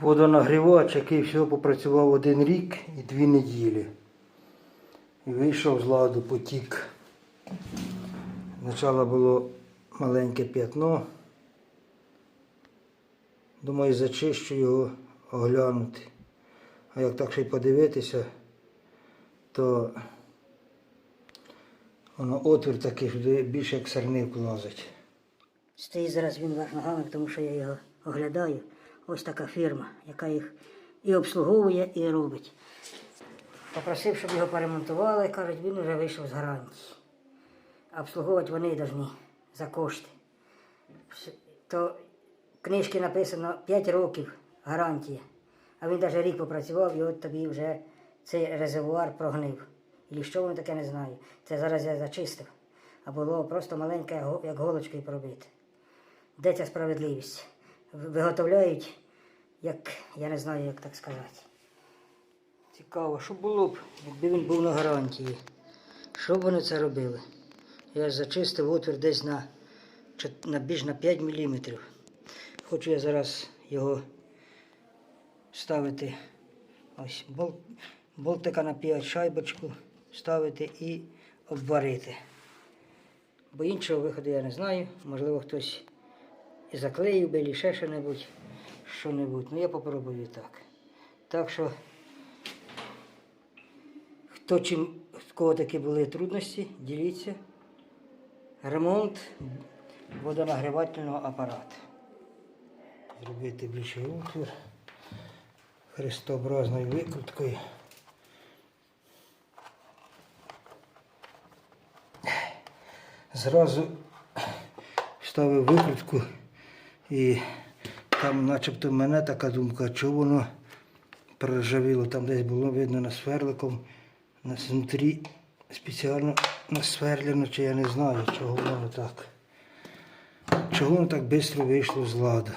водонагрівач, який всього попрацював один рік і дві неділі. І вийшов з ладу потік. Спочатку було маленьке п'ятно. Думаю, зачищу його оглянути. А як так ще й подивитися, то воно отвір такий, що більше як сарник влазить. Стоїть зараз він вверх ногами, тому що я його оглядаю. Ось така фірма, яка їх і обслуговує, і робить. Попросив, щоб його поремонтували, кажуть, він вже вийшов з гарантії. Обслуговувати вони повинні за кошти. То в книжці написано 5 років гарантія. А він навіть рік попрацював і от тобі вже цей резервуар прогнив. І що воно таке не знаю. Це зараз я зачистив. А було просто маленьке, як го- голочкою пробите. Де ця справедливість? Виготовляють, як я не знаю, як так сказати. Цікаво, що було б, якби він був на гарантії. Що б вони це робили? Я зачистив отвір десь на, на більш на 5 мм. Хочу я зараз його ставити ось бол, болтика на 5 шайбочку, ставити і обварити. Бо іншого виходу я не знаю. Можливо, хтось і заклеїв би, і ще що-небудь, що-небудь. Ну я попробую так. Так що, хто чим, в кого такі були трудності, діліться. Ремонт водонагрівательного апарату. Зробити більший отвір хрестообразною викруткою. Зразу вставив викрутку і там начебто в мене така думка, чого воно проржавіло. Там десь було видно на сверликом, на внутрі спеціально насверлено, чи я не знаю, чого воно так. Чого воно так швидко вийшло з ладу.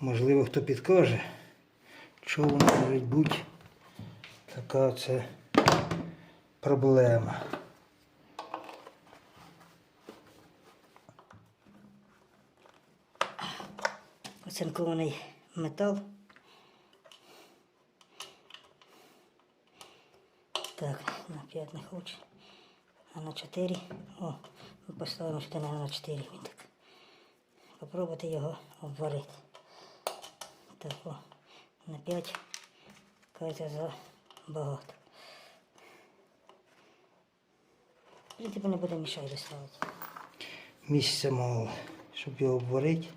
Можливо, хто підкаже, що воно може бути така це проблема. Оцинкований метал. Так, на 5 не хочу. А на 4. О, ми поставимо сюди на 4 він так. Попробуйте його обварити. Так, о, на 5. Кажеться за багато. В принципі, не буде мішати ставити. Місця мало, щоб його обварити.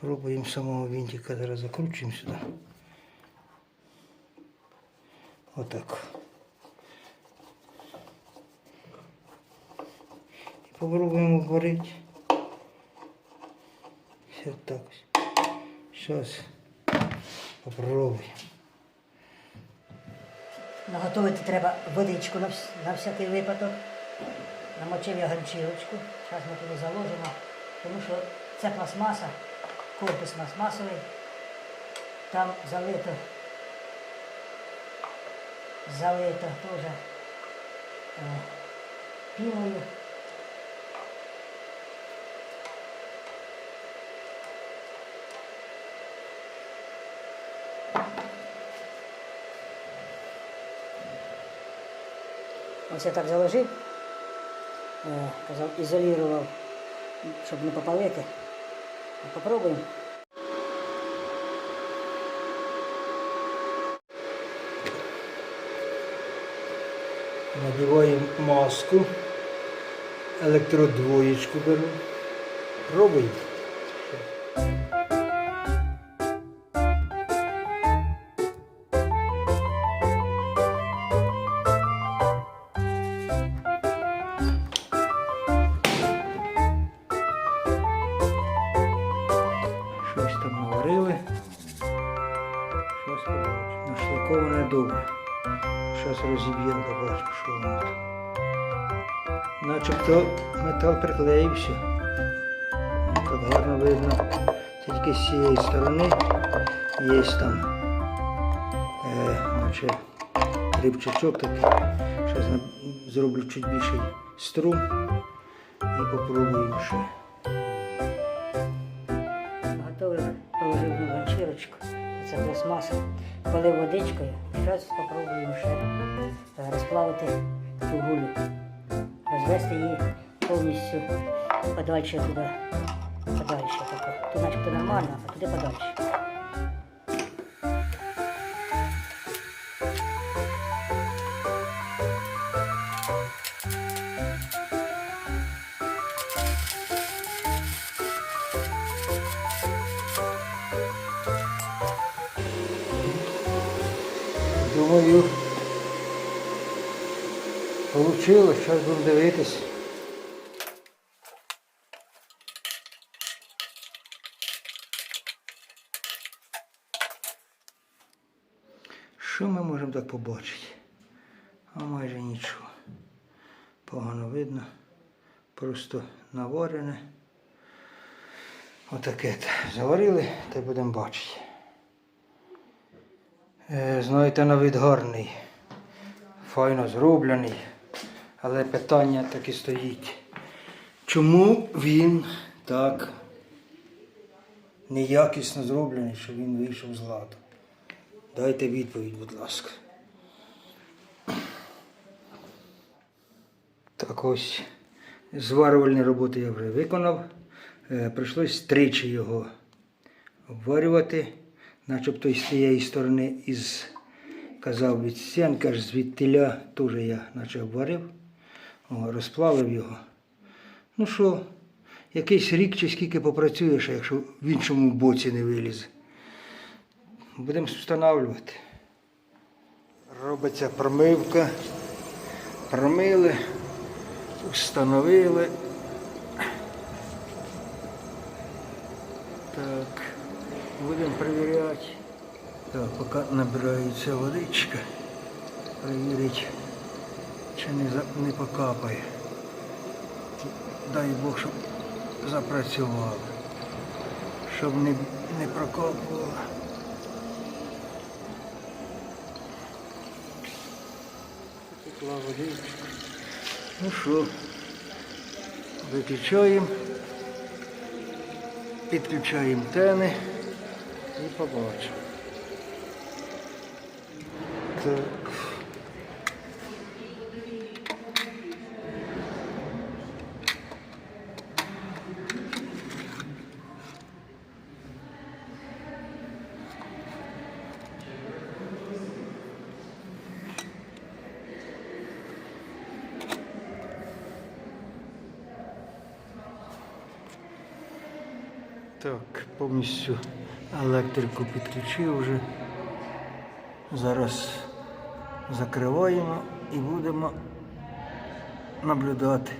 Пробуємо самого винтика, зараз закручуємо сюди. Отак. І попробуємо обварити. Все так. Зараз попробуємо. Наготовити треба водичку на, на всякий випадок. Намочив я ганчірочку. Зараз ми туди заложимо, тому що це пластмаса, корпус пластмасовий. Там залито, залито теж е, піною. Ось я так заложив, е, казав, ізолював, щоб не попалити. Попробуємо. Надіваємо маску, електродвоєчку беру. Пробуємо. Нашлаковане добре. Зараз розіб'ємо, побачимо, що воно. Начебто метал приклеївся. Так гарно видно. Це тільки з цієї сторони є там е, наче рибчачок такий. Зараз зроблю чуть більший струм і попробуємо ще. Готовий пластмаса. Полив водичкою зараз спробуємо ще е, розплавити цю гулю. Розвести її повністю подальше туди. Подальше тако. Тут начебто нормально, а туди подальше. Думаю, вийшло, зараз будемо дивитись. Що ми можемо так побачити? А майже нічого. Погано видно. Просто наварене. Отаке. -то. Заварили, та й будемо бачити. Е, Знаєте, на вид гарний, файно зроблений, але питання таки стоїть. Чому він так неякісно зроблений, що він вийшов з ладу? Дайте відповідь, будь ласка. Так ось зварювальні роботи я вже виконав. Е, Прийшлось тричі його обварювати, начебто з цієї сторони із казав від стінки, аж звідтиля теж я наче обварив, О, розплавив його. Ну що, якийсь рік чи скільки попрацюєш, якщо в іншому боці не вилізе. Будемо встановлювати. Робиться промивка. Промили, встановили. Так, будемо перевіряти. Так, поки набирається водичка, перевірити, чи не, не покапає. Дай Бог, щоб запрацювало. Щоб не, не прокапувало. Текла водичка. Ну що, виключаємо. Підключаємо тени і побачимо. Так. Так, повністю електрику підключив вже. Зараз закриваємо і будемо наблюдати.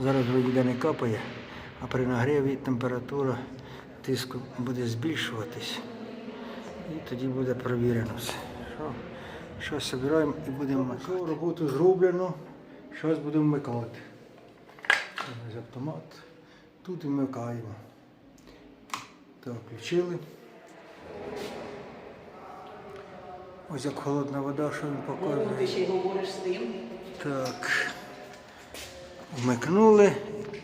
Зараз вода не капає, а при нагріві температура тиску буде збільшуватись. І тоді буде провірено все. Що, збираємо і будемо вмикати. Роботу зроблено. Зараз будемо вмикати. Ось автомат. Тут і вмикаємо. Так, включили. Ось як холодна вода, що він Ну, показує. ти ще й говориш з тим. Так. Вмикнули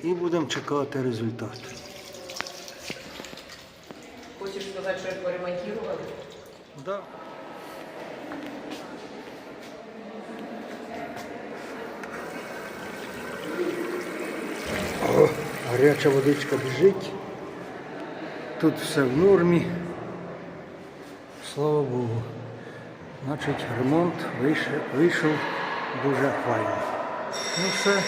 і будемо чекати результат. Хочеш сказати, що поремонтували? Да. О, гаряча водичка біжить. Тут все в нормі. Слава Богу. Значить, ремонт вийшов, вийшов дуже файно. Ну все,